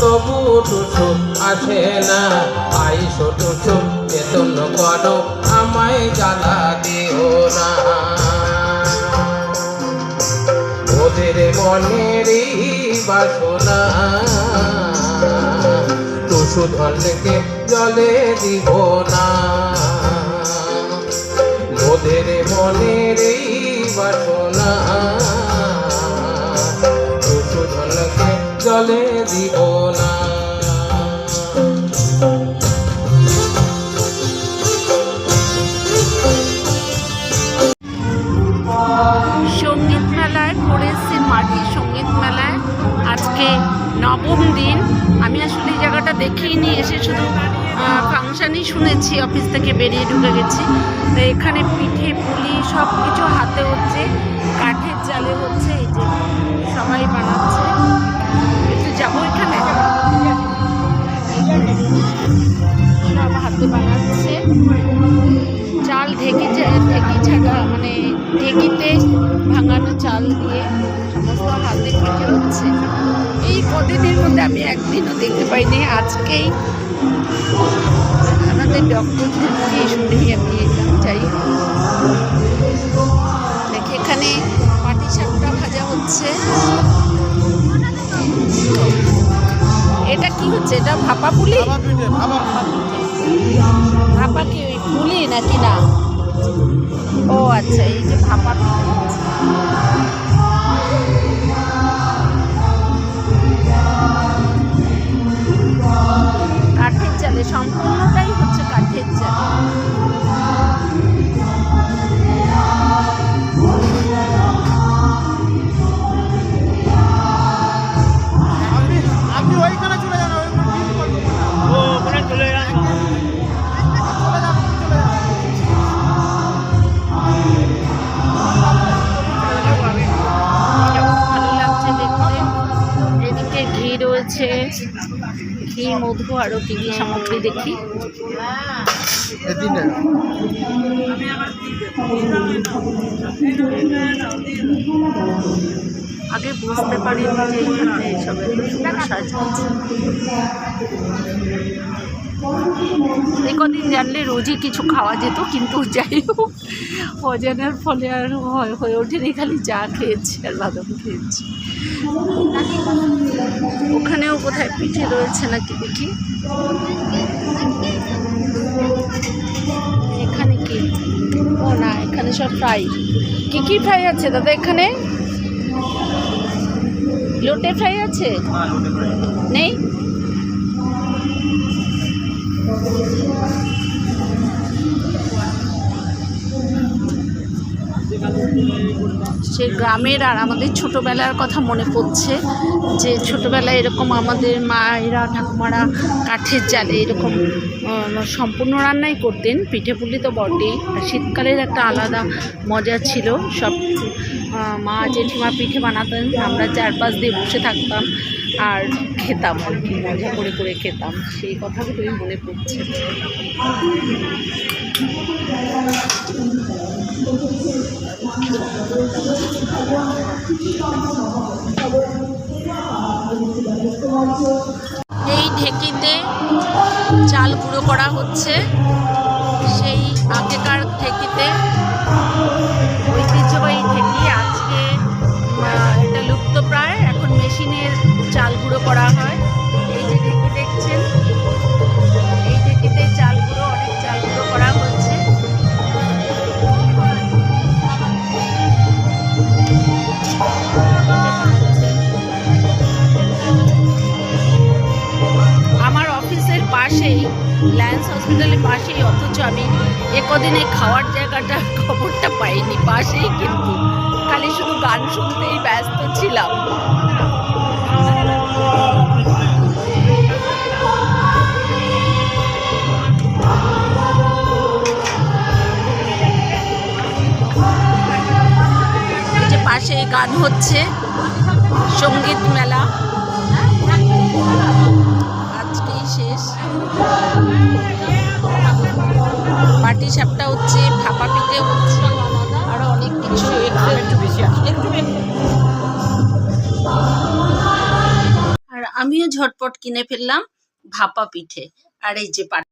তবু না আইসো টুসু বেতন করো আমায় জ্বালা দিও না ওদের মনেরই বাসনা টুসু ধরলেকে জলে দিব না ওদের মনের এই বাসনা। জলে দিব না। সংগীত মেলায় পড়েছে মাটির সংগীত মেলায় আজকে নবম দিন। আমি আসলে এই জায়গাটা দেখেই নিয়ে এসে শুধু ফাংশনই শুনেছি, অফিস থেকে বেরিয়ে ঢুকে গেছি। তো এখানে পিঠে, পুলি সব কিছু হাতে হচ্ছে, কাঠের জালে হচ্ছে। চাল ঢেকে ঢেকি ছাড়া মানে ঢেকিতে ভাঙানো চাল দিয়ে সমস্ত হাতে পিঠে হচ্ছে। এই কদিনের মধ্যে আমি একদিনও দেখতে পাইনি, আজকেই আমাদের ডক্টর দিয়ে শুনেই আমি এলাম হোক। দেখি, এখানে পাটি সাপটা ভাজা হচ্ছে। এটা কি হচ্ছে? এটা ভাপা পুলি। নাকি না? ও আচ্ছা এই যে ভাপা কি ঘি মধু আরও কী কী সামগ্রী দেখি। আগে বুঝতে পারিনি যে এখানে এইসব এই কদিন জানলে রোজই কিছু খাওয়া যেত, কিন্তু যাই হোক, অজানার ফলে আর হয়- হয়ে ওঠেনি, খালি চা খেয়েছি আর বাদাম খেয়েছি। ওখানেও কোথায় পিঠে রয়েছে নাকি দেখি? এখানে কি? ও না, এখানে সব ফ্রাই। কী কী ফ্রাই আছে দাদা এখানে? লোটে ফ্রাই আছে? নেই? সে গ্রামের আর আমাদের ছোটোবেলার কথা মনে পড়ছে যে ছোটোবেলায় এরকম আমাদের মায়েরা, ঠাকুমারা কাঠের জালে এরকম সম্পূর্ণ রান্নাই করতেন। পিঠে পুলি তো বটেই। আর শীতকালের একটা আলাদা মজা ছিল সব মা, জেঠিমা পিঠে বানাতেন। আমরা চারপাশ দিয়ে বসে থাকতাম আর খেতাম আর কি, মজা করে করে খেতাম। সেই কথাগুলোই মনে পড়ছে। এই ঢেকিতে চাল গুঁড়ো করা হচ্ছে। সেই আগেকার ঢেকিতে ঐতিহ্যবাহী ঢেকি আজকে এটা লুপ্ত প্রায় এখন মেশিনের চাল গুঁড়ো করা হয়। পাশেই ল্যান্স হসপিটালের পাশেই, অথচ আমি একদিনে খাওয়ার জায়গাটা, খবরটা পাইনি, পাশেই কিন্তু। খালি শুধু গান শুনতেই ব্যস্ত ছিলাম। পাশেই গান হচ্ছে, সংগীত মেলা। পাটি সাপটা হচ্ছে ভাপা পিঠে হচ্ছে আরও অনেক কিছু একটু বেশি একটু বেশি। আমিও ঝটপট কিনে ফেললাম ভাপা পিঠে। আর এই যে পাট